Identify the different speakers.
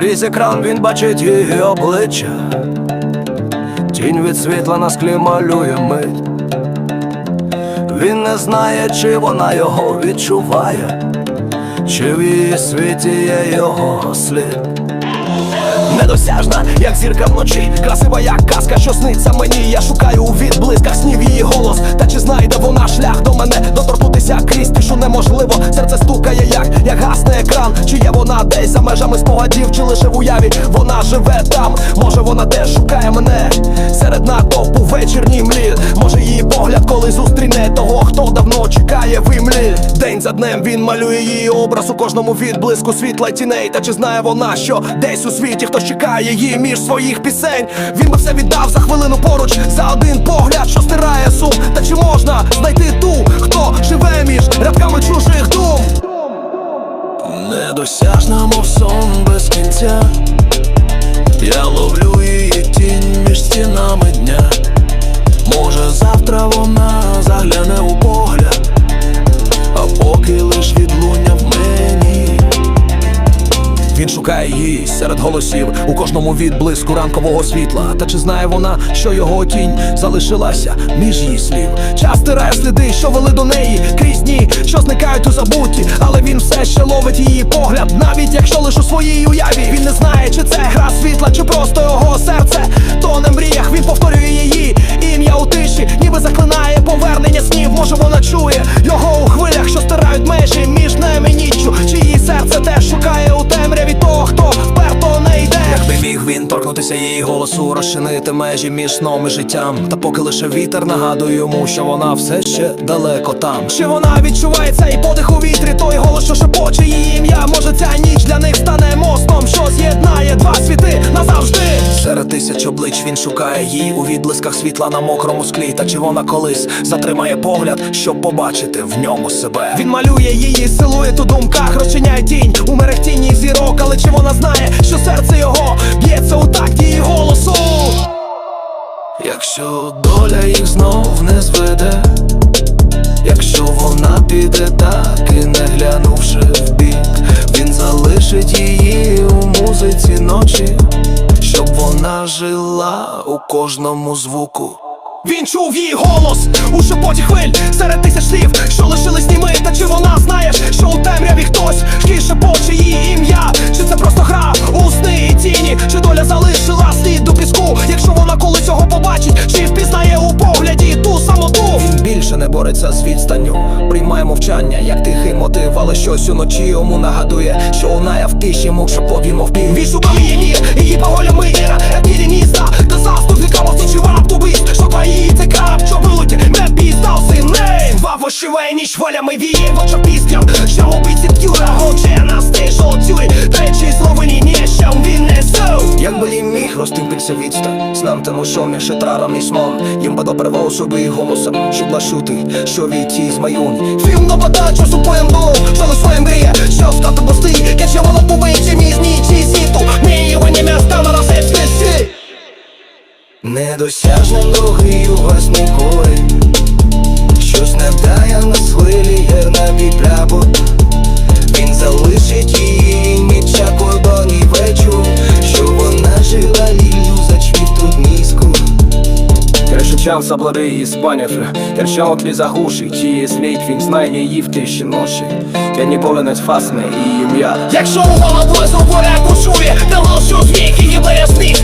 Speaker 1: Крізь екран він бачить її обличчя. Тінь від світла на склі малює мить. Він не знає, чи вона його відчуває, чи в її світі є його слід. Недосяжна, як зірка вночі, красива, як казка, що сниться мені. Я шукаю у відблисках снів десь спогадів, чи лише в уяві вона живе там. Може вона теж шукає мене серед натовпу вечірній млі. Може її погляд, коли зустріне того, хто давно чекає в імлі. День за днем він малює її образ у кожному відблиску світла й тіней. Та чи знає вона, що десь у світі хтось чекає її між своїх пісень? Він би все віддав за хвилину поруч, за один погляд, що стирає сум. Та чи можна знайти ту, хто живе між рядками чужих дум? Недосяжна, tell шукає її серед голосів у кожному відблиску ранкового світла. Та чи знає вона, що його тінь залишилася між її слів? Час стирає сліди, що вели до неї крізь дні, що зникають у забутті, але він все ще ловить її погляд, навіть якщо лиш у своїй уяві. Він не знає, чи це гра світла, чи просто його серце. То не мріях він повторює її Він торкнутися її голосу, розчинити межі між сном і життям. Та поки лише вітер нагадує йому, що вона все ще далеко там. Чи вона відчуває цей подих у вітрі, той голос, що шепоче її ім'я. Може ця ніч для них стане мостом, що з'єднає два світи назавжди. Серед тисяч облич він шукає її у відблисках світла на мокрому склі. Та чи вона колись затримає погляд, щоб побачити в ньому себе? Він малює її силует у думках, розчиняє тінь у мерехтінні зірок, але чи вона знає, що серце його знов не зведе, якщо вона піде так і не глянувши в бік, він залишить її у музиці ночі, щоб вона жила у кожному звуку. Він чув її голос у шепоті хвиль серед тисяч слів, що лишились німи, та чи бореться з відстанню, приймає мовчання, як тихий мотив, але щось уночі йому нагадує, що лунає в тиші, мов шепот він мов пів. Він шукав її ніг, її поголями, як міста, та заступникам осічував тубист, що твої це крап, що вилуті, не піздав синей. Вавошиває ніч волями ми в розтимпився відстань, знам тому, що між і смом, їм би допервав собі голосом, щоб лашути, що війти з майоні. Фільм на подачу супоєм дом, що ли своєм гріє, що стати пусти якщо воно повинче мій знічі сіту ні його не міста на розсипські сі. Недосяжним другий увесний корінь Щось Кришичам заблади її спаняфе Терчав тлі гуші, її сміть Він знає її в тиші ночі Я не фасне і ім'я.
Speaker 2: Якщо у голову зуборя почує, та ложу звік її виясни